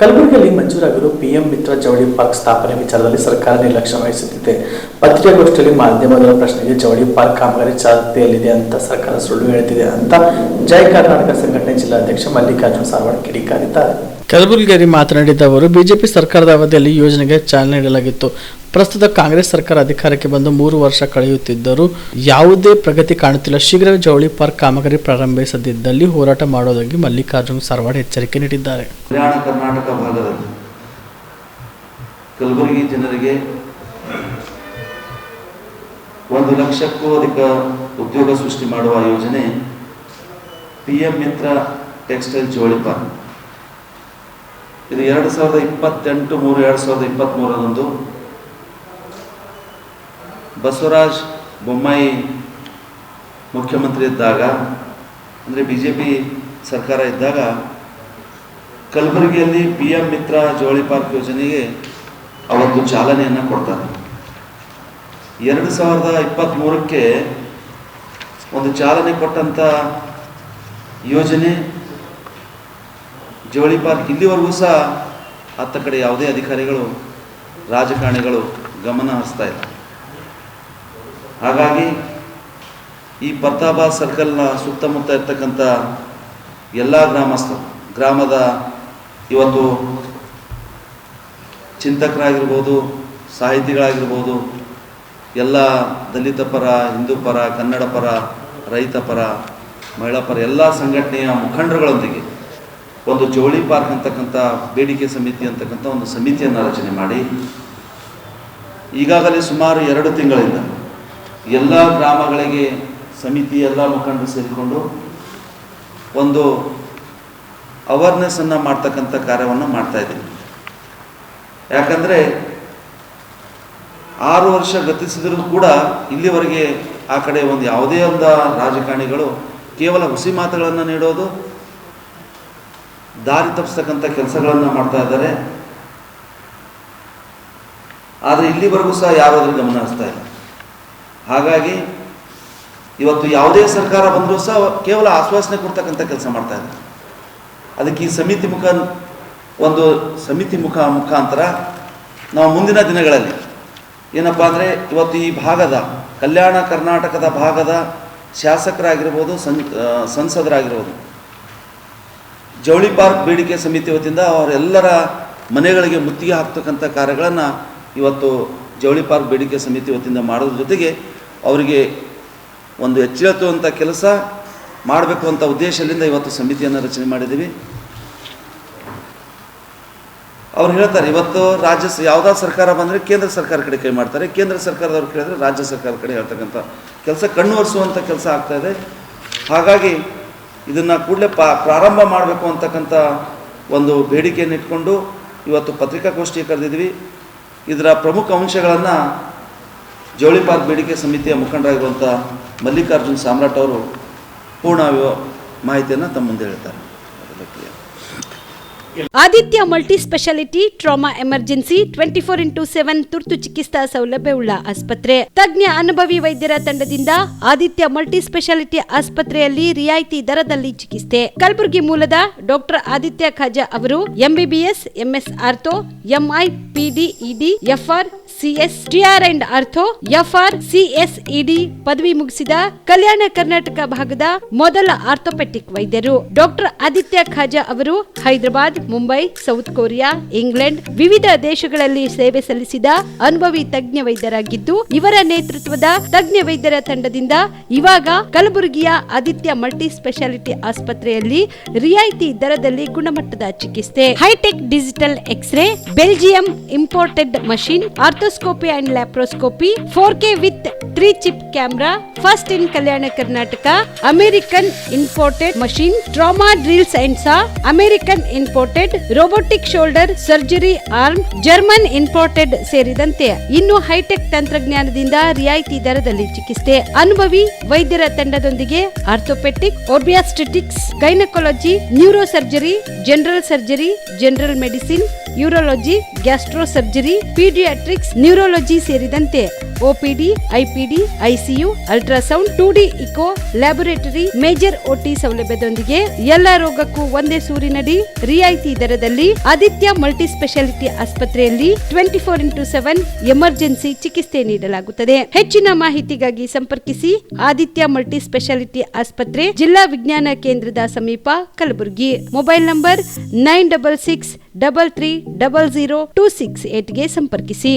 ಕಲಬುರಗಿಯಲ್ಲಿ ಮಂಜೂರಾಗಿರುವ ಪಿಎಂ ಮಿತ್ರ ಜವಳಿ ಪಾರ್ಕ್ ಸ್ಥಾಪನೆ ವಿಚಾರದಲ್ಲಿ ಸರ್ಕಾರ ನಿರ್ಲಕ್ಷ್ಯ ವಹಿಸುತ್ತಿದೆ. ಪತ್ರಿಕಾಗೋಷ್ಠಿಯಲ್ಲಿ ಮಾಧ್ಯಮದ ಪ್ರಶ್ನೆಗೆ ಜವಳಿ ಪಾರ್ಕ್ ಕಾಮಗಾರಿ ಚಾಲ್ತಿಯಲ್ಲಿದೆ ಅಂತ ಸರ್ಕಾರ ಸುಳ್ಳು ಹೇಳ್ತಿದೆ ಅಂತ ಜಯ ಕರ್ನಾಟಕ ಸಂಘಟನೆ ಜಿಲ್ಲಾಧ್ಯಕ್ಷ ಮಲ್ಲಿಕಾರ್ಜುನ ಸಾರವಾಡ ಕಿಡಿಕಾರಿದ್ದಾರೆ. ಕಲಬುರಗಿಯಲ್ಲಿ ಮಾತನಾಡಿದ ಅವರು ಬಿಜೆಪಿ ಸರ್ಕಾರದ ಅವಧಿಯಲ್ಲಿ ಯೋಜನೆಗೆ ಚಾಲನೆ ನೀಡಲಾಗಿತ್ತು. ಪ್ರಸ್ತುತ ಕಾಂಗ್ರೆಸ್ ಸರ್ಕಾರ ಅಧಿಕಾರಕ್ಕೆ ಬಂದು ಮೂರು ವರ್ಷ ಕಳೆಯುತ್ತಿದ್ದರೂ ಯಾವುದೇ ಪ್ರಗತಿ ಕಾಣುತ್ತಿಲ್ಲ. ಶೀಘ್ರವೇ ಜವಳಿ ಪಾರ್ಕ್ ಕಾಮಗಾರಿ ಪ್ರಾರಂಭಿಸದಿದ್ದಲ್ಲಿ ಹೋರಾಟ ಮಾಡೋದಾಗಿ ಮಲ್ಲಿಕಾರ್ಜುನ ಸಾರವಾಡ ಎಚ್ಚರಿಕೆ ನೀಡಿದ್ದಾರೆ. ಕರ್ನಾಟಕ ಭಾಗದಲ್ಲಿ ಕಲಬುರಗಿ ಜನರಿಗೆ ಒಂದು ಲಕ್ಷಕ್ಕೂ ಅಧಿಕ ಉದ್ಯೋಗ ಸೃಷ್ಟಿ ಮಾಡುವ ಯೋಜನೆ ಪಿ ಎಂ ಮಿತ್ರ ಟೆಕ್ಸ್ಟೈಲ್ ಜವಳಿ ಪಾರ್ಕ್. ಇದು ಎರಡು ಸಾವಿರದ ಇಪ್ಪತ್ತೆಂಟು ಮೂರು, ಎರಡು ಸಾವಿರದ ಇಪ್ಪತ್ತ್ಮೂರರಂದು ಬಸವರಾಜ್ ಬೊಮ್ಮಾಯಿ ಮುಖ್ಯಮಂತ್ರಿ ಇದ್ದಾಗ ಅಂದರೆ ಬಿ ಜೆ ಪಿ ಸರ್ಕಾರ ಇದ್ದಾಗ ಕಲಬುರಗಿಯಲ್ಲಿ ಪಿ ಎಂ ಮಿತ್ರ ಜವಳಿ ಪಾರ್ಕ್ ಯೋಜನೆಗೆ ಅವತ್ತು ಚಾಲನೆಯನ್ನು ಕೊಡ್ತಾರೆ. ಎರಡು ಸಾವಿರದ ಇಪ್ಪತ್ತ್ಮೂರಕ್ಕೆ ಒಂದು ಚಾಲನೆ ಕೊಟ್ಟಂಥ ಯೋಜನೆ ಜವಳಿ ಪಾರ್ಕ್ ಇಲ್ಲಿವರೆಗೂ ಸಹ ಅತ್ತ ಕಡೆ ಯಾವುದೇ ಅಧಿಕಾರಿಗಳು, ರಾಜಕಾರಣಿಗಳು ಗಮನ ಹರಿಸ್ತಾ ಇಲ್ಲ. ಹಾಗಾಗಿ ಈ ಪರ್ತಾಬಾ ಸರ್ಕಲ್ನ ಸುತ್ತಮುತ್ತ ಇರ್ತಕ್ಕಂಥ ಎಲ್ಲ ಗ್ರಾಮಸ್ಥರು, ಗ್ರಾಮದ ಇವತ್ತು ಚಿಂತಕರಾಗಿರ್ಬೋದು, ಸಾಹಿತಿಗಳಾಗಿರ್ಬೋದು, ಎಲ್ಲ ದಲಿತ ಪರ, ಹಿಂದೂ ಪರ, ಕನ್ನಡ ಪರ, ರೈತ ಪರ, ಮಹಿಳಾ ಪರ, ಎಲ್ಲ ಸಂಘಟನೆಯ ಮುಖಂಡರುಗಳೊಂದಿಗೆ ಒಂದು ಜೋಳಿ ಪಾರ್ಕ್ ಅಂತಕ್ಕಂಥ, ಬೇಡಿಕೆ ಸಮಿತಿ ಅಂತಕ್ಕಂಥ ಒಂದು ಸಮಿತಿಯನ್ನು ರಚನೆ ಮಾಡಿ, ಈಗಾಗಲೇ ಸುಮಾರು ಎರಡು ತಿಂಗಳಿಂದ ಎಲ್ಲ ಗ್ರಾಮಗಳಿಗೆ ಸಮಿತಿ, ಎಲ್ಲ ಮುಖಂಡರು ಸೇರಿಕೊಂಡು ಒಂದು ಅವೇರ್ನೆಸ್ಸನ್ನು ಮಾಡ್ತಕ್ಕಂಥ ಕಾರ್ಯವನ್ನು ಮಾಡ್ತಾ ಇದ್ದೀನಿ ಯಾಕಂದರೆ ಆರು ವರ್ಷ ಗತಿಸಿದರೂ ಕೂಡ ಇಲ್ಲಿವರೆಗೆ ಆ ಕಡೆ ಒಂದು ಯಾವುದೇ ಒಂದು ರಾಜಕಾರಣಿಗಳು ಕೇವಲ ಹುಸಿ ಮಾತುಗಳನ್ನು ನೀಡೋದು ದಾರಿ ತಪ್ಪಿಸ್ತಕ್ಕಂಥ ಕೆಲಸಗಳನ್ನು ಮಾಡ್ತಾ ಇದ್ದಾರೆ. ಆದರೆ ಇಲ್ಲಿವರೆಗೂ ಸಹ ಯಾರು ಗಮನ ಹರಿಸ್ತಾ ಇಲ್ಲ. ಹಾಗಾಗಿ ಇವತ್ತು ಯಾವುದೇ ಸರ್ಕಾರ ಬಂದರೂ ಸಹ ಕೇವಲ ಆಶ್ವಾಸನೆ ಕೊಡ್ತಕ್ಕಂಥ ಕೆಲಸ ಮಾಡ್ತಾ ಇದ್ದಾರೆ ಅದಕ್ಕೆ ಈ ಸಮಿತಿ ಮುಖ ಒಂದು ಸಮಿತಿ ಮುಖ ಮುಖಾಂತರ ನಾವು ಮುಂದಿನ ದಿನಗಳಲ್ಲಿ ಏನಪ್ಪ ಅಂದರೆ ಇವತ್ತು ಈ ಭಾಗದ ಕಲ್ಯಾಣ ಕರ್ನಾಟಕದ ಭಾಗದ ಶಾಸಕರಾಗಿರ್ಬೋದು ಸಂ ಸಂಸದರಾಗಿರ್ಬೋದು ಜವಳಿ ಪಾರ್ಕ್ ಬೇಡಿಕೆ ಸಮಿತಿ ವತಿಯಿಂದ ಅವರೆಲ್ಲರ ಮನೆಗಳಿಗೆ ಮುತ್ತಿಗೆ ಹಾಕ್ತಕ್ಕಂಥ ಕಾರ್ಯಗಳನ್ನು ಇವತ್ತು ಜವಳಿ ಪಾರ್ಕ್ ಬೇಡಿಕೆ ಸಮಿತಿ ವತಿಯಿಂದ ಮಾಡೋದ್ರ ಜೊತೆಗೆ ಅವರಿಗೆ ಒಂದು ಎಚ್ಚೆತ್ತುವಂಥ ಕೆಲಸ ಮಾಡಬೇಕು ಅಂತ ಉದ್ದೇಶದಿಂದ ಇವತ್ತು ಸಮಿತಿಯನ್ನು ರಚನೆ ಮಾಡಿದ್ದೀವಿ. ಅವ್ರು ಹೇಳ್ತಾರೆ, ಇವತ್ತು ರಾಜ್ಯ ಯಾವುದಾದ್ರು ಸರ್ಕಾರ ಬಂದರೆ ಕೇಂದ್ರ ಸರ್ಕಾರ ಕಡೆ ಕೈ ಮಾಡ್ತಾರೆ. ಕೇಂದ್ರ ಸರ್ಕಾರದವ್ರು ಕೇಳಿದ್ರೆ ರಾಜ್ಯ ಸರ್ಕಾರ ಕಡೆ ಹೇಳ್ತಕ್ಕಂಥ ಕೆಲಸ ಕಣ್ಣು ಒರೆಸುವಂಥ ಕೆಲಸ ಆಗ್ತಾ ಇದೆ. ಹಾಗಾಗಿ ಇದನ್ನು ಕೂಡಲೇ ಪ್ರಾರಂಭ ಮಾಡಬೇಕು ಅಂತಕ್ಕಂಥ ಒಂದು ಬೇಡಿಕೆಯನ್ನು ಇಟ್ಕೊಂಡು ಇವತ್ತು ಪತ್ರಿಕಾಗೋಷ್ಠಿ ಕರೆದಿದ್ವಿ ಇದರ ಪ್ರಮುಖ ಅಂಶಗಳನ್ನು ಜವಳಿ ಬೇಡಿಕೆ ಸಮಿತಿಯ ಮುಖಂಡರಾಗಿರುವಂಥ ಮಲ್ಲಿಕಾರ್ಜುನ್ ಸಾಮ್ರಾಟ್ ಅವರು ಪೂರ್ಣ ಮಾಹಿತಿಯನ್ನು ತಮ್ಮ ಮುಂದೆ ಹೇಳ್ತಾರೆ. Aditya multi speciality trauma emergency twenty four into seven ತುರ್ತು ಚಿಕಿತ್ಸಾ ಸೌಲಭ್ಯವುಳ್ಳ ಆಸ್ಪತ್ರೆ. ತಜ್ಞ ಅನುಭವಿ ವೈದ್ಯರ ತಂಡದಿಂದ ಆದಿತ್ಯ ಮಲ್ಟಿ ಸ್ಪೆಷಾಲಿಟಿ ಆಸ್ಪತ್ರೆಯಲ್ಲಿ ರಿಯಾಯಿತಿ ದರದಲ್ಲಿ ಚಿಕಿತ್ಸೆ. ಕಲಬುರಗಿ ಮೂಲದ ಡಾಕ್ಟರ್ ಆದಿತ್ಯ ಖಾಜಾ ಅವರು MBBS MS ortho MI PDED FR CS and ortho FR CSED ಪದವಿ ಮುಗಿಸಿದ ಕಲ್ಯಾಣ ಕರ್ನಾಟಕ ಭಾಗದ ಮೊದಲ ಆರ್ಥೋಪೆಟಿಕ್ ವೈದ್ಯರು ಡಾಕ್ಟರ್ ಆದಿತ್ಯ ಖಾಜಾ ಅವರು Hyderabad, Mumbai, South Korea, England ವಿವಿಧ ದೇಶಗಳಲ್ಲಿ ಸೇವೆ ಸಲ್ಲಿಸಿದ ಅನುಭವಿ ತಜ್ಞ ವೈದ್ಯರಾಗಿದ್ದು, ಇವರ ನೇತೃತ್ವದ ತಜ್ಞ ವೈದ್ಯರ ತಂಡದಿಂದ ಇವಾಗ ಕಲಬುರಗಿಯ ಆದಿತ್ಯ ಮಲ್ಟಿ ಸ್ಪೆಷಾಲಿಟಿ ಆಸ್ಪತ್ರೆಯಲ್ಲಿ ರಿಯಾಯಿತಿ ದರದಲ್ಲಿ ಗುಣಮಟ್ಟದ ಚಿಕಿತ್ಸೆ. Hi tech digital X ray, Belgium imported machine arthroscopy and laparoscopy four K with three chip camera first in Kalyana Karnataka American imported machine trauma drill and American imported robotic shoulder surgery arm German imported ಸೇರಿದಂತೆ ಇನ್ನು high tech ತಂತ್ರಜ್ಞಾನದಿಂದ ರಿಯಾಯಿತಿ ದರದಲ್ಲಿ ಚಿಕಿತ್ಸೆ. ಅನುಭವಿ ವೈದ್ಯರ ತಂಡದೊಂದಿಗೆ orthopaedic obstetrics gynaecology neuro surgery general surgery general medicine urology gastro surgery paediatrics, neurology ಸೇರಿದಂತೆ OPD IPD ICU ultrasound, two D, echo, laboratory, major OT ಸೌಲಭ್ಯದೊಂದಿಗೆ ಎಲ್ಲ ರೋಗಕ್ಕೂ ಒಂದೇ ಸೂರಿನಡಿ ರಿಯಾಯಿತಿ ದರದಲ್ಲಿ ಆದಿತ್ಯ ಮಲ್ಟಿ ಸ್ಪೆಷಾಲಿಟಿ ಆಸ್ಪತ್ರೆಯಲ್ಲಿ twenty four into seven emergency ಚಿಕಿತ್ಸೆ ನೀಡಲಾಗುತ್ತದೆ. ಹೆಚ್ಚಿನ ಮಾಹಿತಿಗಾಗಿ ಸಂಪರ್ಕಿಸಿ ಆದಿತ್ಯ ಮಲ್ಟಿ ಸ್ಪೆಷಾಲಿಟಿ ಆಸ್ಪತ್ರೆ ಜಿಲ್ಲಾ ವಿಜ್ಞಾನ ಕೇಂದ್ರದ ಸಮೀಪ Kalaburagi. Mobile number nine double six double three double zero two six ಏಟ್ಗೆ ಸಂಪರ್ಕಿಸಿ.